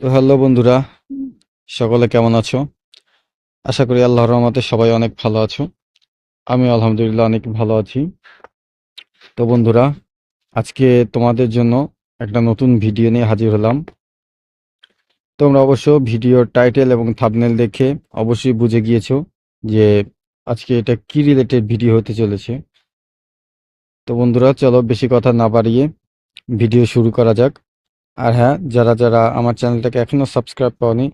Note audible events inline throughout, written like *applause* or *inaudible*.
তো হ্যালো বন্ধুরা, সকলে কেমন আছো? আশা করি আল্লাহর রহমতে সবাই অনেক ভালো আছো। আমি আলহামদুলিল্লাহ অনেক ভালো আছি। তো বন্ধুরা, আজকে তোমাদের জন্য একটা নতুন ভিডিও নিয়ে হাজির হলাম। তোমরা অবশ্য ভিডিওর টাইটেল এবং থাবনেল দেখে অবশ্যই বুঝে গিয়েছো যে আজকে এটা কি রিলেটেড ভিডিও হতে চলেছে। তো বন্ধুরা, চলো বেশি কথা না বাড়িয়ে ভিডিও শুরু করা যাক। আর হ্যাঁ যারা যারা আমার চ্যানেলটাকে এখনও সাবস্ক্রাইব পাওনি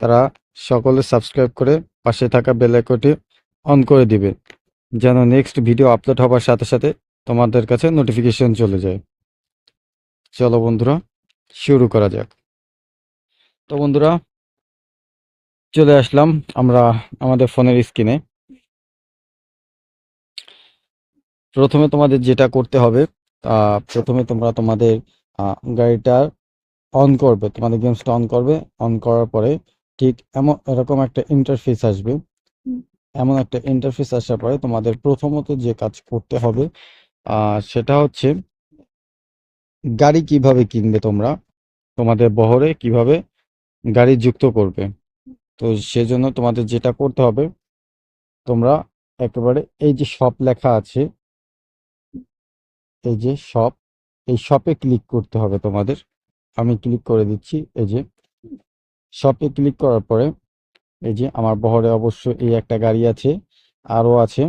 তারা সকলে সাবস্ক্রাইব করে পাশে থাকা বেল আইকনটি অন করে দিবে যেন নেক্সট ভিডিও আপলোড হবার সাথে সাথে তোমাদের কাছে নোটিফিকেশন চলে যায়। চলো বন্ধুরা শুরু করা যাক। তো বন্ধুরা চলে আসলাম আমরা আমাদের ফোনের স্ক্রিনে। প্রথমে তোমাদের যেটা করতে হবে প্রথমে তোমরা তোমাদের আহ, গাড়িটা অন করবে তোমাদের গেমসটা অন করবে অন করার পরে ঠিক এমন এরকম একটা ইন্টারফেস আসবে। এমন একটা ইন্টারফেস আসার পরে তোমাদের প্রথমত যে কাজ করতে হবে সেটা হচ্ছে গাড়ি কীভাবে কিনবে তোমরা তোমাদের বহরে কীভাবে গাড়ি যুক্ত করবে। তো সেজন্য তোমাদের যেটা করতে হবে তোমরা একেবারে এই যে শপ লেখা আছে এই যে শপ এই শপে ক্লিক করতে হবে তোমাদের। আমি ক্লিক করে দিচ্ছি, এই যে শপে ক্লিক করার পরে, এই যে, আমার বহরে অবশ্য এই একটা গাড়ি আছে আরও আছে।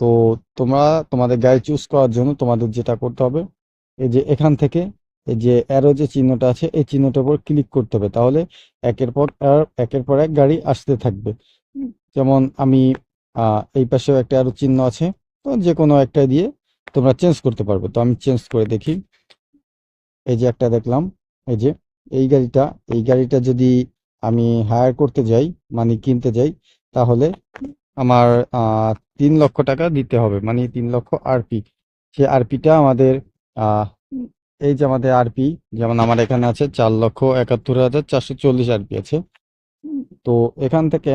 তো তোমরা, তোমাদের গাড়ি চুজ করার জন্য তোমাদের যেটা করতে হবে, এই যে, এখান থেকে এই যে অ্যারো যে চিহ্নটা আছে, এই চিহ্নটার উপর ক্লিক করতে হবে। তাহলে একের পর একের পর এক গাড়ি আসতে থাকবে। যেমন আমি এই পাশেও একটা আরও চিহ্ন আছে, তো যে কোনো একটা দিয়ে তোমরা চেঞ্জ করতে পারবে। তো আমি চেঞ্জ করে দেখি। এই যে একটা দেখলাম। এই যে, এই গাড়িটা এই গাড়িটা যদি আমি হায়ার করতে যাই মানে কিনতে যাই, তাহলে আমার তিন লক্ষ টাকা দিতে হবে মানে তিন লক্ষ আরপি সে আরপিটা আমাদের এই যে আমাদের আরপি যেমন আমার এখানে আছে চার লক্ষ একাত্তর হাজার চারশো চল্লিশ আরপি আছে। তো এখান থেকে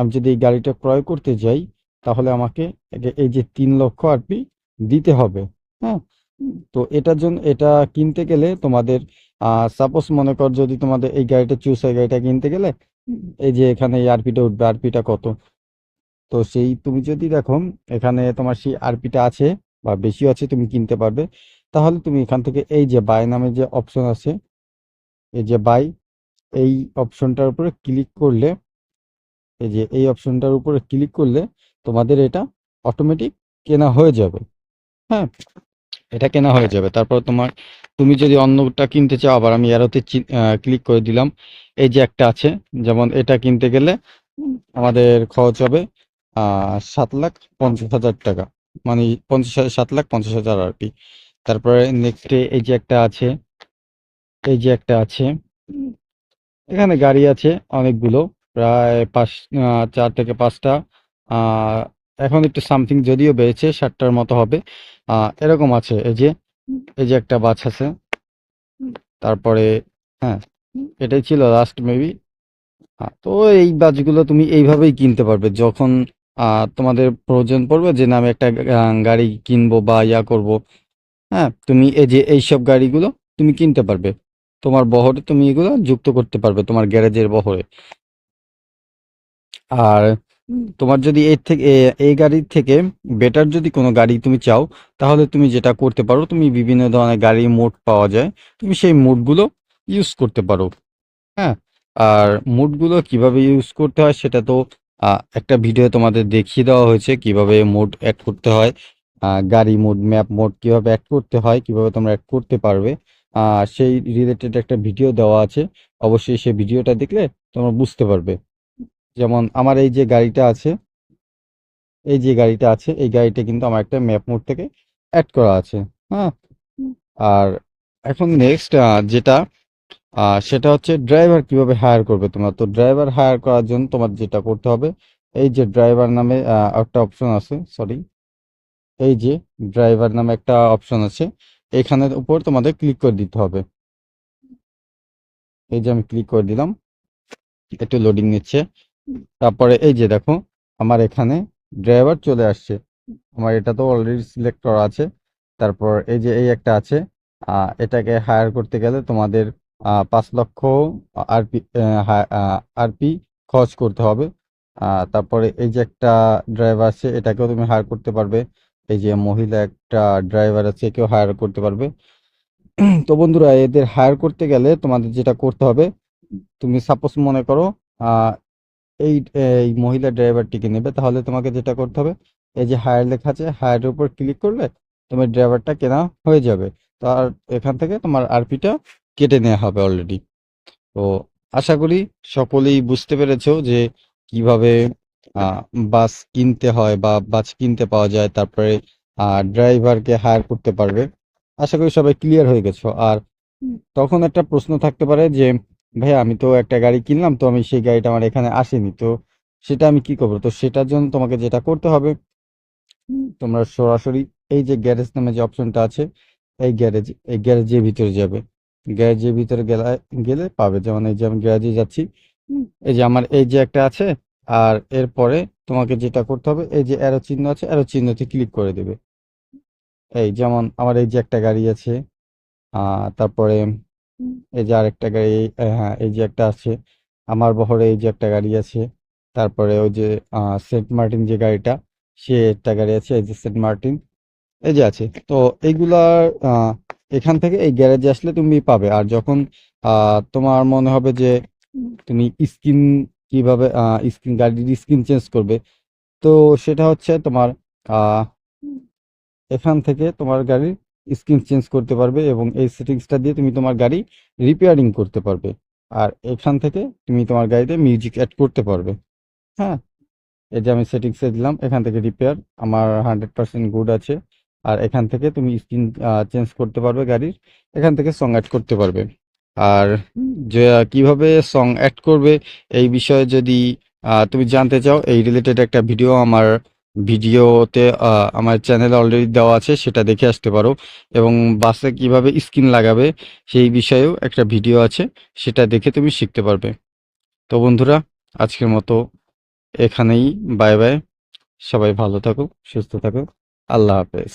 আমি যদি এই গাড়িটা ক্রয় করতে যাই, তাহলে আমাকে এই যে তিন লক্ষ আরপি দিতে হবে হ্যাঁ? তো এটার জন্য, এটা কিনতে গেলে তোমাদের সাপোজ মনে কর যদি তোমাদের এই গাড়িটা চুজ হয় গাড়িটা কিনতে গেলে, এই যে এখানে এই আরপিটা উঠবে, আরপিটা কত? তো সেই তুমি যদি দেখো, এখানে তোমার সেই আরপিটা আছে বা বেশিও আছে, তুমি কিনতে পারবে। তাহলে তুমি এখান থেকে এই যে বাই নামে যে অপশন আছে, এই যে বাই এই অপশনটার উপরে ক্লিক করলে, এই যে এই অপশনটার উপরে ক্লিক করলে তোমাদের এটা অটোমেটিক কেনা হয়ে যাবে। হ্যাঁ? এটা কেনা হয়ে যাবে। তারপর তোমার তুমি যদি অন্যটা কিনতে চাও আবার আমি এরোতে ক্লিক করে দিলাম। এই যে একটা আছে যেমন এটা কিনতে গেলে আমাদের খরচ হবে সাত লাখ পঞ্চাশ হাজার টাকা। মানে পঞ্চাশ হাজার সাত লাখ পঞ্চাশ হাজার আর কি। তারপরে নেক্সটে এই যে একটা আছে এই যে একটা আছে এখানে গাড়ি আছে অনেকগুলো প্রায় পাঁচ চার থেকে পাঁচটা। এখন একটু সামথিং যদিও বেড়েছে, ষাটটার মতো হবে। এরকম আছে, এই যে এই যে একটা বাছ আছে। তারপরে হ্যাঁ এটাই ছিল লাস্ট মেবি তো এই বাছগুলো তুমি এইভাবেই কিনতে পারবে। যখন তোমাদের প্রয়োজন পড়বে যে, না, আমি একটা গাড়ি কিনবো বা ইয়া করব। হ্যাঁ তুমি এই যে, এইসব গাড়িগুলো তুমি কিনতে পারবে। তোমার বহরে তুমি এগুলো যুক্ত করতে পারবে, তোমার গ্যারেজের বহরে। আর তোমার যদি এর থেকে এই গাড়ির থেকে বেটার যদি কোনো গাড়ি তুমি চাও, তাহলে তুমি যেটা করতে পারো, তুমি বিভিন্ন ধরনের গাড়ির মোড পাওয়া যায়, তুমি সেই মোডগুলো ইউজ করতে পারো। হ্যাঁ? আর মোডগুলো কীভাবে ইউজ করতে হয় সেটা তো একটা ভিডিও তোমাদের দেখিয়ে দেওয়া হয়েছে, কীভাবে মোড অ্যাড করতে হয় গাড়ি মোড ম্যাপ মোড কীভাবে অ্যাড করতে হয়, কীভাবে তোমরা অ্যাড করতে পারবে। সেই রিলেটেড একটা ভিডিও দেওয়া আছে, অবশ্যই সেই ভিডিওটা দেখলে তোমরা বুঝতে পারবে। যেমন আমার এই যে গাড়িটা আছে, এই যে গাড়িটা আছে, এই গাড়িটা কিন্তু আমার একটা ম্যাপ মোড থেকে অ্যাড করা আছে হ্যাঁ? আর এখন নেক্সট যেটা সেটা হচ্ছে ড্রাইভার কীভাবে হায়ার করবে তোমরা? তো ড্রাইভার হায়ার করার জন্য তোমার যেটা করতে হবে, এই যে ড্রাইভার নামে একটা অপশন আছে সরি এই যে ড্রাইভার নামে একটা অপশন আছে, এখানের উপর তোমাদের ক্লিক করে দিতে হবে। এই যে আমি ক্লিক করে দিলাম, একটু লোডিং নিচ্ছে। তারপরে এই যে দেখো, আমার এখানে ড্রাইভার চলে আসছে। আমার এটা তো অলরেডি সিলেক্ট করা আছে। তারপর এই যে এই একটা আছে এটাকে হায়ার করতে গেলে তোমাদের পাঁচ লক্ষ আরপি আরপি খরচ করতে হবে। তারপরে এই যে একটা ড্রাইভার আছে, এটাকেও তুমি হায়ার করতে পারবে। এই যে মহিলা একটা ড্রাইভার আছে, একেও হায়ার করতে পারবে। *clears throat* তো বন্ধুরা, এদের হায়ার করতে গেলে তোমাদের যেটা করতে হবে, তুমি সাপোজ মনে করো এই এই মহিলা ড্রাইভারটিকে নেবে, তাহলে তোমাকে যেটা করতে হবে, এই যে হায়ার লেখা আছে হায়ারের উপর ক্লিক করলে তোমার ড্রাইভারটা কেনা হয়ে যাবে। তো আর এখান থেকে তোমার আরপিটা কেটে নেওয়া হবে অলরেডি তো আশা করি সকলেই বুঝতে পেরেছ যে কীভাবে বাস কিনতে হয় বা বাস কিনতে পাওয়া যায়, তারপরে ড্রাইভারকে হায়ার করতে পারবে। আশা করি সবাই ক্লিয়ার হয়ে গেছো। আর তখন একটা প্রশ্ন থাকতে পারে যে ভাইয়া, আমি তো একটা গাড়ি কিনলাম, তো আমি সেই গাড়িটা আমার এখানে আসেনি। তো সেটা আমি কি করব? তো সেটার জন্য তোমাকে যেটা করতে হবে তোমরা সরাসরি এই যে গ্যারেজ নামে যে অপশনটা আছে, এই গ্যারেজ, এই গ্যারেজের ভিতরে যাবে। গ্যারেজের ভিতরে গেলে গেলে পাবে। যেমন এই যে আমি গ্যারেজে যাচ্ছি এই যে আমার এই যে একটা আছে, আর এরপরে তোমাকে যেটা করতে হবে, এই যে অ্যারো চিহ্ন আছে অ্যারো চিহ্নতে ক্লিক করে দেবে। এই যেমন আমার এই যে একটা গাড়ি আছে তারপরে এই যে আরেকটা গাড়ি হ্যাঁ এই যে একটা আছে, আমার বহরে এই যে একটা গাড়ি আছে, তারপরে ওই যে সেন্ট মার্টিন যে গাড়িটা, সে একটা গাড়ি আছে, এই যে সেন্ট মার্টিন, এই যে আছে। তো এইগুলার এখান থেকে এই গ্যারেজে আসলে তুমি পাবে। আর যখন তোমার মনে হবে যে তুমি স্কিন কীভাবে স্ক্রিন গাড়ির স্ক্রিন চেঞ্জ করবে, তো সেটা হচ্ছে তোমার এখান থেকে তোমার গাড়ির স্ক্রিন চেঞ্জ করতে পারবে এবং এই সেটিংসটা দিয়ে তুমি তোমার গাড়ি রিপেয়ারিং করতে পারবে। আর এখান থেকে তুমি তোমার গাড়িতে মিউজিক অ্যাড করতে পারবে। হ্যাঁ? এই যে আমি সেটিংসে দিলাম, এখান থেকে রিপেয়ার আমার হান্ড্রেড পার্সেন্ট গুড আছে। আর এখান থেকে তুমি স্ক্রিন চেঞ্জ করতে পারবে গাড়ির, এখান থেকে সং অ্যাড করতে পারবে। আর যে, কীভাবে সং অ্যাড করবে, এই বিষয়ে যদি তুমি জানতে চাও, এই রিলেটেড একটা ভিডিও আমার ভিডিওতে আমার চ্যানেলে অলরেডি দেওয়া আছে, সেটা দেখে আসতে পারো। এবং বাসে কীভাবে স্ক্রিন লাগাবে, সেই বিষয়েও একটা ভিডিও আছে, সেটা দেখে তুমি শিখতে পারবে। তো বন্ধুরা, আজকের মতো এখানেই বাই বাই সবাই ভালো থাকো সুস্থ থাকো আল্লাহ হাফেজ।